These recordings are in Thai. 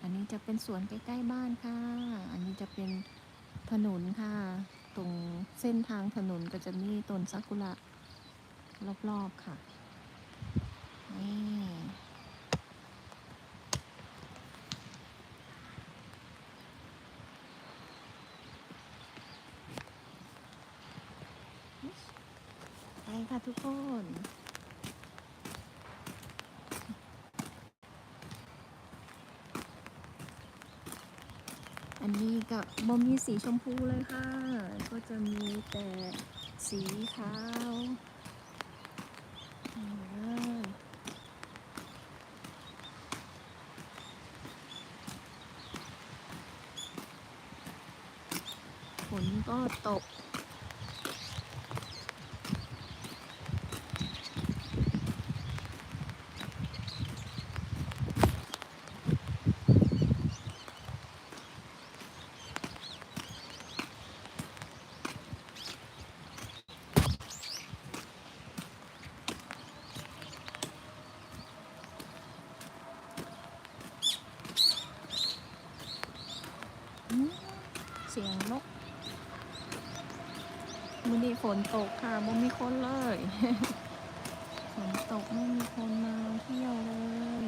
อันนี้จะเป็นสวนใกล้ๆบ้านค่ะ อันนี้จะเป็นถนนค่ะ ตรงเส้นทางถนนก็จะมีต้นซากุระรอบๆค่ะ นี่ไปค่ะทุกคน นนี้กับ่มีสีชมพูเลยค่ะ ก็จะมีแต่สีขาวนี่เลยฝนก็ตก สียงนกมือนี้ฝนตกค่ะไม่มีคนเลยฝนตกไม่มีคนมาเที่ยวเลย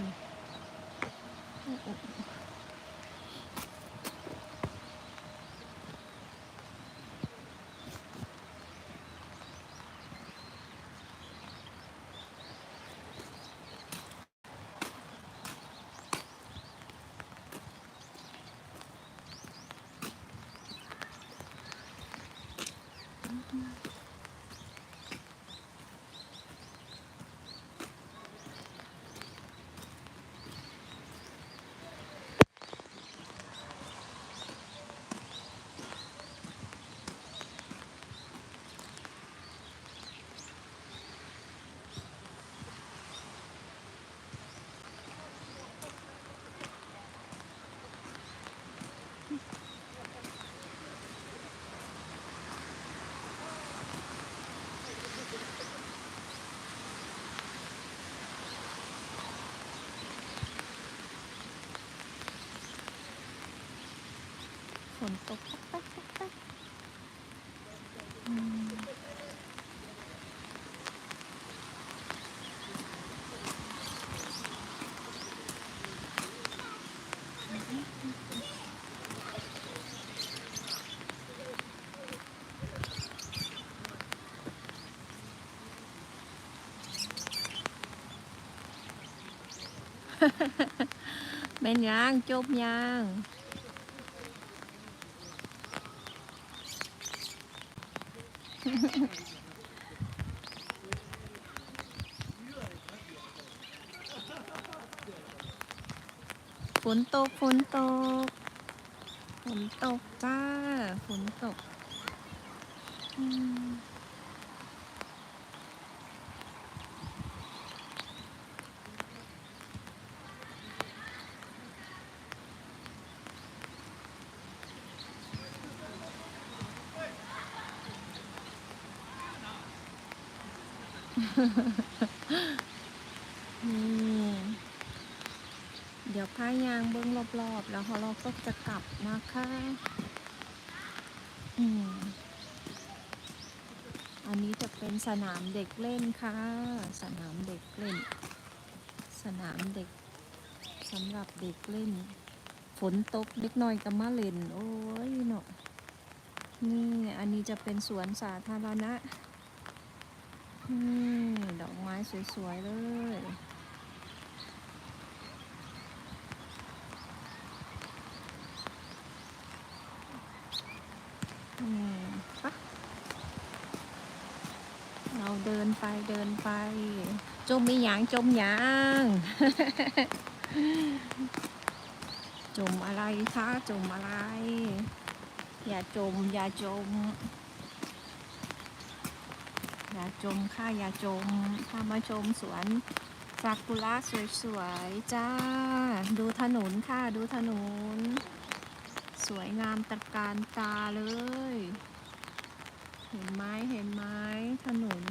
โอ้ ฝนตกแป๊กแป๊กแป๊กอืมเป็นยังจบยัง ฝนตกฝนตกฝนตกจ้าฝนตก อืม นี่เดี๋ยวพายางเบิ้องรอบๆ แล้วเราก็จะกลับนะคะอืมอันนี้จะเป็นสนามเด็กเล่นค่ะ สนามเด็กเล่น สนามเด็กสำหรับเด็กเล่น ฝนตกเล็กน้อยก็มาเล่น โอ้ยเนาะนี่อันนี้จะเป็นสวนสาธารณะ นี่ดอกไม้สวย ๆ เลยอืมปะเราเดินไปเดินไป จมมีหยางจมหยางจมอะไรคะจมอะไร อย่าจม อย่าจมาจมค่ายาจมพามาชมสวนซากุระสวยๆจ้า ดูถนนค่ะดูถนน สวยงามตะการตาเลย เห็นไหมเห็นไหมถนน